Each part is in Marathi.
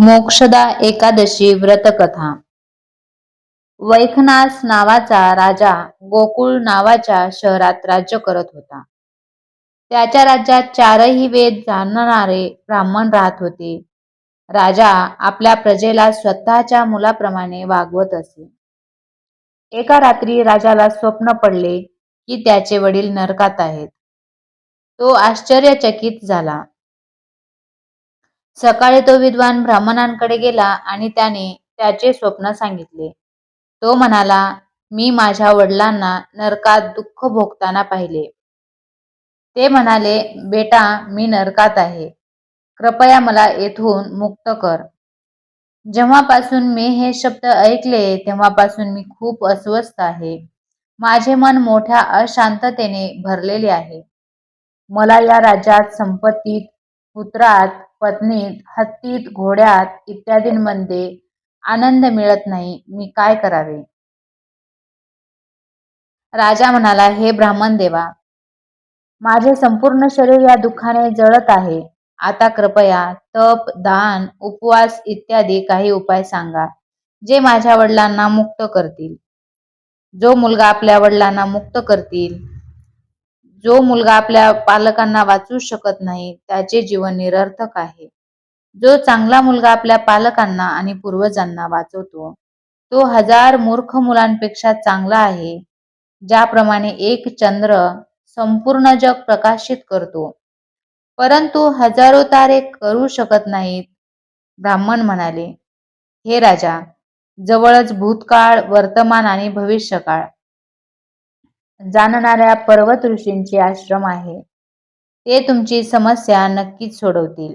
मोक्षदा एकादशी व्रतकथा. वैखनास नावाचा राजा गोकुळ नावाच्या शहरात राज्य करत होता. त्याच्या राज्यात चारही वेद जाणणारे ब्राह्मण राहत होते. राजा आपल्या प्रजेला स्वतःच्या मुलाप्रमाणे वागवत असे. एका रात्री राजाला स्वप्न पडले की त्याचे वडील नरकात आहेत. तो आश्चर्यचकित झाला. सकाळी तो विद्वान ब्राह्मणांकडे गेला आणि त्याने त्याचे स्वप्न सांगितले. तो म्हणाला मी माझ्या वडिलांना नरकात दुःख भोगताना पाहिले. ते म्हणाले बेटा मी नरकात आहे. कृपया मला येथून मुक्त कर. जेव्हापासून मी हे शब्द ऐकले तेव्हापासून मी खूप अस्वस्थ आहे. माझे मन मोठ्या अशांततेने भरलेले आहे. मला या राज्यात संपत्तीत पुत्रात पत्नीत हत्तीत घोड्यात इत्यादींमध्ये आनंद मिळत नाही मी काय करावे? राजा म्हणाला हे ब्राह्मण देवा माझे संपूर्ण शरीर या दुःखाने जळत आहे. आता कृपया तप दान उपवास इत्यादी काही उपाय सांगा जे माझ्या वडिलांना मुक्त करतील. जो मुलगा आपल्या वडिलांना मुक्त करतील जो मुलगा आपल्या पालकांना वाचू शकत नाही त्याचे जीवन निरर्थक आहे. जो चांगला मुलगा आपल्या पालकांना आणि पूर्वजांना वाचवतो तो हजार मूर्ख मुलांपेक्षा चांगला आहे ज्याप्रमाणे एक चंद्र संपूर्ण जग प्रकाशित करतो. परंतु हजारो तारे करू शकत नाहीत ब्राह्मण म्हणाले. हे राजा जवळच भूतकाळ वर्तमान आणि भविष्यकाळ जाणणाऱ्या पर्वत ऋषींचे आश्रम आहे. ते तुमची समस्या नक्कीच सोडवतील.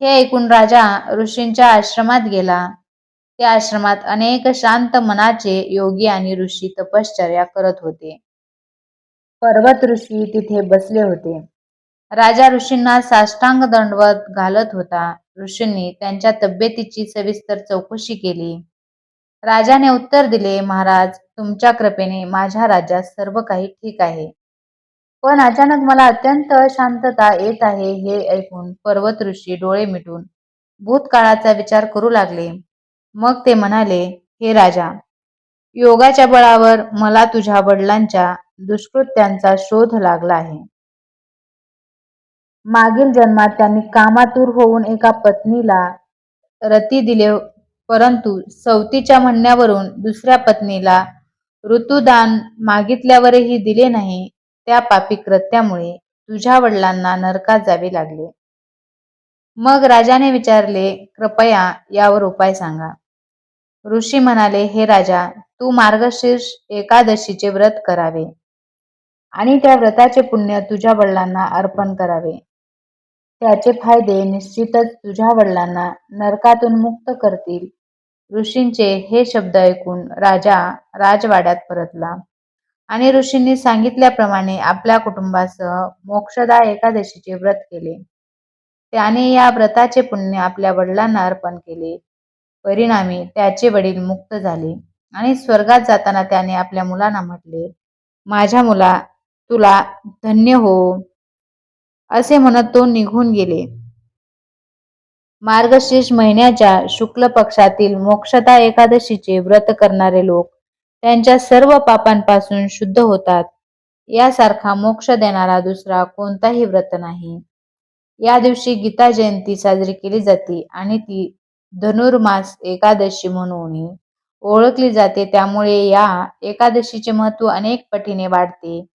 हे ऐकून राजा ऋषींच्या आश्रमात गेला. त्या आश्रमात अनेक शांत मनाचे योगी आणि ऋषी तपश्चर्या करत होते. पर्वत ऋषी तिथे बसले होते. राजा ऋषींना साष्टांग दंडवत घालत होता. ऋषींनी त्यांच्या तब्येतीची सविस्तर चौकशी केली. राजाने उत्तर दिले महाराज तुमच्या कृपेने माझ्या राज्यात सर्व काही ठीक आहे. पण अचानक मला अत्यंत अशांतता येत आहे हे ऐकून पर्वत ऋषी डोळे मिटून भूतकाळाचा विचार करू लागले. मग ते म्हणाले हे राजा योगाच्या बळावर मला तुझ्या वडिलांच्या दुष्कृत्यांचा शोध लागला आहे. मागील जन्मात त्यांनी कामातूर होऊन एका पत्नीला रती दिले परंतु सवतीच्या म्हणण्यावरून दुसऱ्या पत्नीला ऋतुदान मागितल्यावरही दिले नाही त्या पापी कृत्यामुळे तुझ्या वडिलांना नरकात जावे लागले. मग राजाने विचारले कृपया यावर उपाय सांगा. ऋषी म्हणाले हे राजा तू मार्गशीर्ष एकादशीचे व्रत करावे आणि त्या व्रताचे पुण्य तुझ्या वडिलांना अर्पण करावे. त्याचे फायदे निश्चितच तुझ्या वडिलांना नरकातून मुक्त करतील ऋषींचे हे शब्द ऐकून राजा राजवाड्यात परतला. आणि ऋषींनी सांगितल्याप्रमाणे आपल्या कुटुंबासह मोक्षदा एकादशीचे व्रत केले. त्याने या व्रताचे पुण्य आपल्या वडिलांना अर्पण केले. परिणामी त्याचे वडील मुक्त झाले आणि स्वर्गात जाताना त्याने आपल्या मुलांना म्हटले माझ्या मुला तुला धन्य हो असे म्हणत तो निघून गेले. मार्गशीर्ष महिन्याच्या शुक्ल पक्षातील मोक्षदा एकादशीचे व्रत करणारे लोक त्यांच्या सर्व पापांपासून शुद्ध होतात. यासारखा मोक्ष देणारा दुसरा कोणताही व्रत नाही. या दिवशी गीता जयंती साजरी केली जाते आणि ती धनुर्मास एकादशी म्हणून ओळखली जाते. त्यामुळे या एकादशीचे महत्त्व अनेक पटीने वाढते.